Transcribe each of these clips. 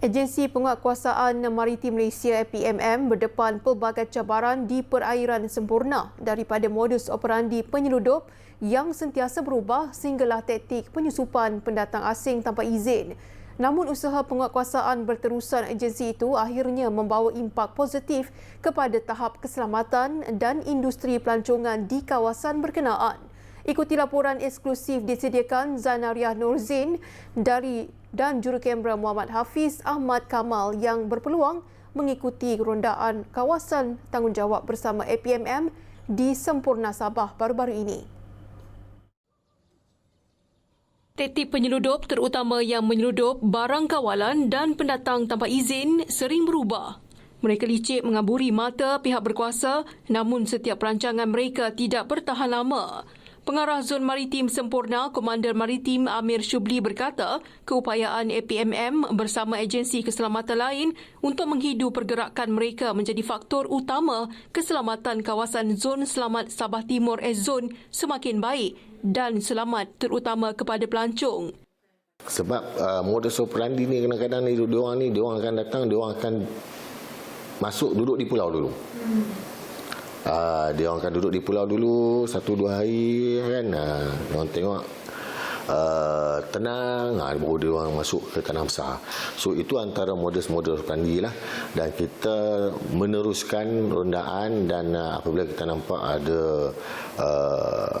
Agensi Penguatkuasaan Maritim Malaysia APMM berdepan pelbagai cabaran di perairan sempurna daripada modus operandi penyeludup yang sentiasa berubah sehinggalah taktik penyusupan pendatang asing tanpa izin. Namun usaha penguatkuasaan berterusan agensi itu akhirnya membawa impak positif kepada tahap keselamatan dan industri pelancongan di kawasan berkenaan. Ikuti laporan eksklusif disediakan Zanariah Nurzin dari dan jurukamera Muhammad Hafiz Ahmad Kamal yang berpeluang mengikuti rondaan kawasan tanggungjawab bersama APMM di Sempurna Sabah baru-baru ini. Taktik penyeludup terutama yang menyeludup barang kawalan dan pendatang tanpa izin sering berubah. Mereka licik mengaburi mata pihak berkuasa namun setiap perancangan mereka tidak bertahan lama. Pengarah Zon Maritim Sempurna, Komander Maritim Amir Shubli berkata, keupayaan APMM bersama agensi keselamatan lain untuk menghidu pergerakan mereka menjadi faktor utama keselamatan kawasan Zon Selamat Sabah Timur S-Zone semakin baik dan selamat terutama kepada pelancong. Sebab uh, modus operandi ni kadang-kadang ni diorang ni diorang akan datang, diorang akan masuk duduk di pulau dulu. Hmm. Uh, dia orang akan duduk di pulau dulu satu dua hari kan. Uh, dia orang tengok uh, tenang, uh, baru dia orang masuk ke tanah besar. So itu antara modus-modus kandi lah. Dan kita meneruskan rondaan dan uh, apabila kita nampak ada uh,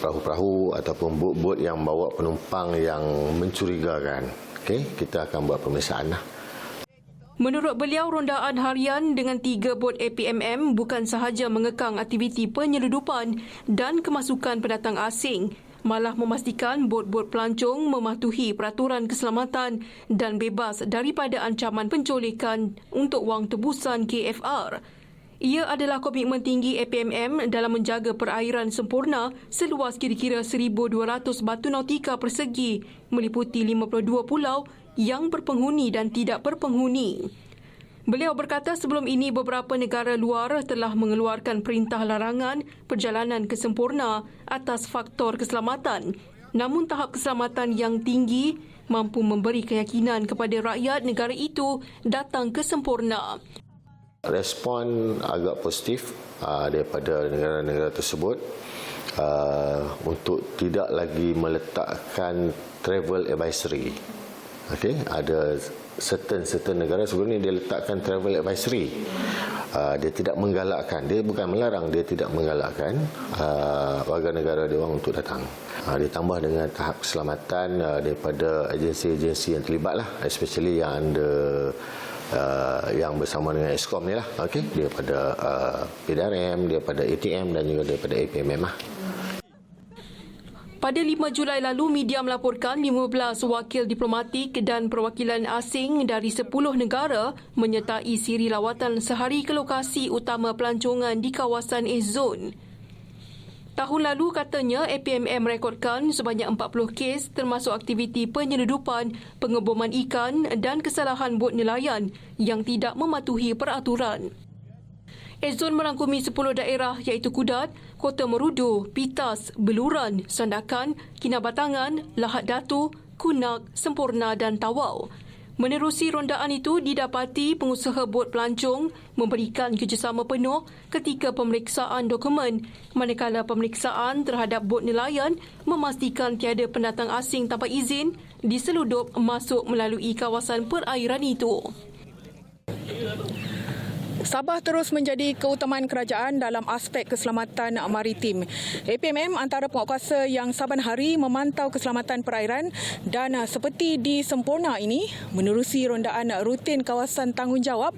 perahu-perahu ataupun bot-bot yang bawa penumpang yang mencurigakan, okay, kita akan buat pemeriksaan lah. Menurut beliau, rondaan harian dengan tiga bot APMM bukan sahaja mengekang aktiviti penyeludupan dan kemasukan pendatang asing, malah memastikan bot-bot pelancong mematuhi peraturan keselamatan dan bebas daripada ancaman penculikan untuk wang tebusan KFR. Ia adalah komitmen tinggi APMM dalam menjaga perairan sempurna seluas kira-kira 1,200 batu nautika persegi meliputi 52 pulau yang berpenghuni dan tidak berpenghuni. Beliau berkata sebelum ini beberapa negara luar telah mengeluarkan perintah larangan perjalanan ke sempurna atas faktor keselamatan. Namun tahap keselamatan yang tinggi mampu memberi keyakinan kepada rakyat negara itu datang ke sempurna. Respon agak positif uh, daripada negara-negara tersebut uh, untuk tidak lagi meletakkan travel advisory Okey, ada certain-certain negara sebelum ni dia letakkan travel advisory. Uh, dia tidak menggalakkan, dia bukan melarang, dia tidak menggalakkan uh, warga negara dia orang untuk datang. Uh, ditambah dengan tahap keselamatan uh, daripada agensi-agensi yang terlibat lah, especially yang ada uh, yang bersama dengan ESCOM ni lah. Okey, daripada uh, PDRM, daripada ATM dan juga daripada APMM lah. Pada 5 Julai lalu, media melaporkan 15 wakil diplomatik dan perwakilan asing dari 10 negara menyertai siri lawatan sehari ke lokasi utama pelancongan di kawasan A-Zone. Tahun lalu katanya APMM rekodkan sebanyak 40 kes termasuk aktiviti penyeludupan, pengeboman ikan dan kesalahan bot nelayan yang tidak mematuhi peraturan. Ezon merangkumi 10 daerah iaitu Kudat, Kota Merudu, Pitas, Beluran, Sandakan, Kinabatangan, Lahad Datu, Kunak, Sempurna dan Tawau. Menerusi rondaan itu didapati pengusaha bot pelancong memberikan kerjasama penuh ketika pemeriksaan dokumen manakala pemeriksaan terhadap bot nelayan memastikan tiada pendatang asing tanpa izin diseludup masuk melalui kawasan perairan itu. Sabah terus menjadi keutamaan kerajaan dalam aspek keselamatan maritim. APMM antara penguatkuasa yang saban hari memantau keselamatan perairan dan seperti di Sempurna ini menerusi rondaan rutin kawasan tanggungjawab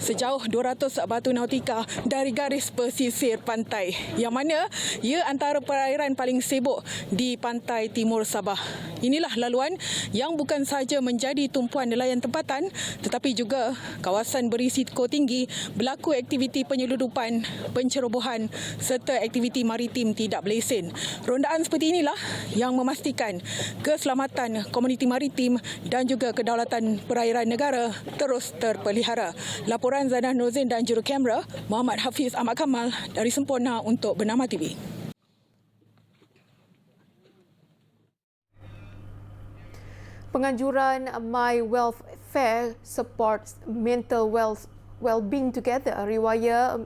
sejauh 200 batu nautika dari garis pesisir pantai yang mana ia antara perairan paling sibuk di pantai timur Sabah. Inilah laluan yang bukan sahaja menjadi tumpuan nelayan tempatan tetapi juga kawasan berisiko tinggi berlaku aktiviti penyeludupan, pencerobohan serta aktiviti maritim tidak berlesen. Rondaan seperti inilah yang memastikan keselamatan komuniti maritim dan juga kedaulatan perairan negara terus terpelihara. Laporan Zanah Nozin dan juru kamera Muhammad Hafiz Ahmad Kamal dari Sempurna untuk Bernama TV. Penganjuran My Wealth fair support mental well being together, riwayah